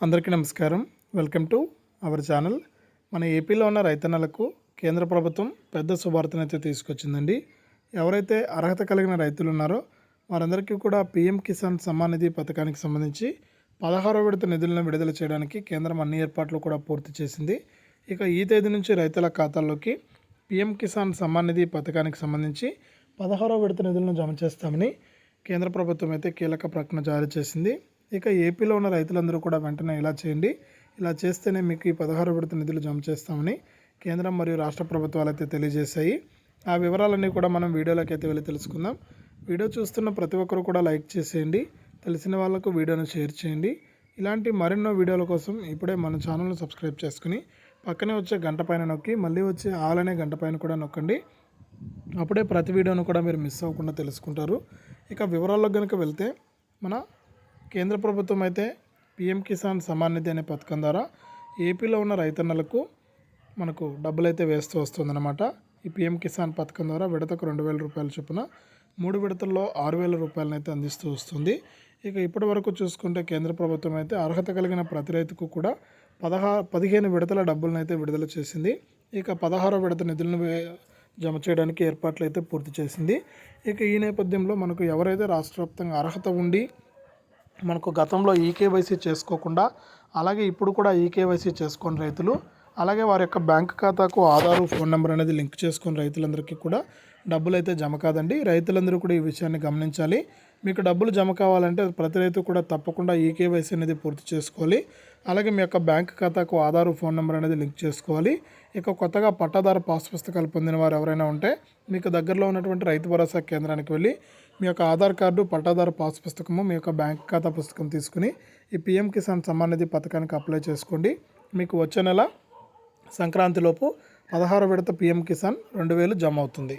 అందరికీ నమస్కారం. Welcome to our channel. మన ఏపీలో ఉన్న రైతన్నలకు కేంద్ర ప్రభుత్వం పెద్ద శుభార్తనైతే తీసుకొచ్చిందండి. ఎవరైతే అర్హత కలిగిన రైతులు ఉన్నారో వారందరికీ కూడా పీఎం కిసాన్ సమ్మాన్ నిధి పథకానికి సంబంధించి పదహారో విడత నిధులను విడుదల చేయడానికి కేంద్రం అన్ని ఏర్పాట్లు కూడా పూర్తి చేసింది. ఇక ఈ తేదీ నుంచి రైతుల ఖాతాల్లోకి పీఎం కిసాన్ సమ్మాన్ నిధి పథకానికి సంబంధించి పదహారో విడత నిధులను జమ చేస్తామని కేంద్ర ప్రభుత్వం అయితే కీలక ప్రకటన జారీ చేసింది. ఇక ఏపీలో ఉన్న రైతులందరూ కూడా వెంటనే ఇలా చేయండి. ఇలా చేస్తేనే మీకు ఈ పదహారు విడత నిధులు జమ చేస్తామని కేంద్రం మరియు రాష్ట్ర ప్రభుత్వాలు అయితే తెలియజేశాయి. ఆ వివరాలన్నీ కూడా మనం వీడియోలోకి అయితే వెళ్ళి తెలుసుకుందాం. వీడియో చూస్తున్న ప్రతి ఒక్కరు కూడా లైక్ చేసేయండి. తెలిసిన వాళ్ళకు వీడియోను షేర్ చేయండి. ఇలాంటి మరెన్నో వీడియోల కోసం ఇప్పుడే మన ఛానల్ను సబ్స్క్రైబ్ చేసుకుని పక్కనే వచ్చే గంట పైన నొక్కి మళ్ళీ వచ్చే ఆల్ అనే గంట పైన కూడా నొక్కండి. అప్పుడే ప్రతి వీడియోను కూడా మీరు మిస్ అవ్వకుండా తెలుసుకుంటారు. ఇక వివరాల్లోకి కనుక వెళ్తే మన కేంద్ర ప్రభుత్వం అయితే పిఎం కిసాన్ సమాన్ నిధి అనే పథకం ద్వారా ఏపీలో ఉన్న రైతన్నలకు మనకు డబ్బులు అయితే వేస్తూ వస్తుందన్నమాట. ఈ పిఎం కిసాన్ పథకం ద్వారా విడతకు రెండు వేల రూపాయల చొప్పున మూడు విడతల్లో ఆరు వేల రూపాయలను అయితే అందిస్తూ వస్తుంది. ఇక ఇప్పటి వరకు చూసుకుంటే కేంద్ర ప్రభుత్వం అయితే అర్హత కలిగిన ప్రతి రైతుకు కూడా పదహా పదిహేను విడతల డబ్బులను అయితే విడుదల చేసింది. ఇక పదహారో విడత నిధులను జమ చేయడానికి ఏర్పాట్లు అయితే పూర్తి చేసింది. ఇక ఈ నేపథ్యంలో మనకు ఎవరైతే రాష్ట్ర వ్యాప్తంగా అర్హత ఉండి మనకు గతంలో ఈకేవైసీ చేసుకోకుండా అలాగే ఇప్పుడు కూడా ఈకేవైసీ చేసుకొని రైతులు అలాగే వారి యొక్క బ్యాంక్ ఖాతాకు ఆధారు ఫోన్ నెంబర్ అనేది లింక్ చేసుకుని రైతులందరికీ కూడా డబ్బులు అయితే జమ కాదండి. రైతులందరూ కూడా ఈ విషయాన్ని గమనించాలి. మీకు డబ్బులు జమ కావాలంటే ప్రతి రైతు కూడా తప్పకుండా ఈకేవైసీ అనేది పూర్తి చేసుకోవాలి. అలాగే మీ యొక్క బ్యాంక్ ఖాతాకు ఆధారు ఫోన్ నెంబర్ అనేది లింక్ చేసుకోవాలి. ఇక కొత్తగా పట్టాదారు పాస్ పుస్తకాలు పొందిన వారు ఎవరైనా ఉంటే మీకు దగ్గరలో ఉన్నటువంటి రైతు భరోసా కేంద్రానికి వెళ్ళి మీ యొక్క ఆధార్ కార్డు పట్టాదారు పాస్ పుస్తకము మీ యొక్క బ్యాంక్ ఖాతా పుస్తకం తీసుకుని ఈ పిఎం కిసాన్ సమ్మాన్ నిధి పథకానికి అప్లై చేసుకోండి. మీకు వచ్చే నెల సంక్రాంతిలోపు పదహారు విడత పిఎం కిసాన్ రెండు వేలు జమ అవుతుంది.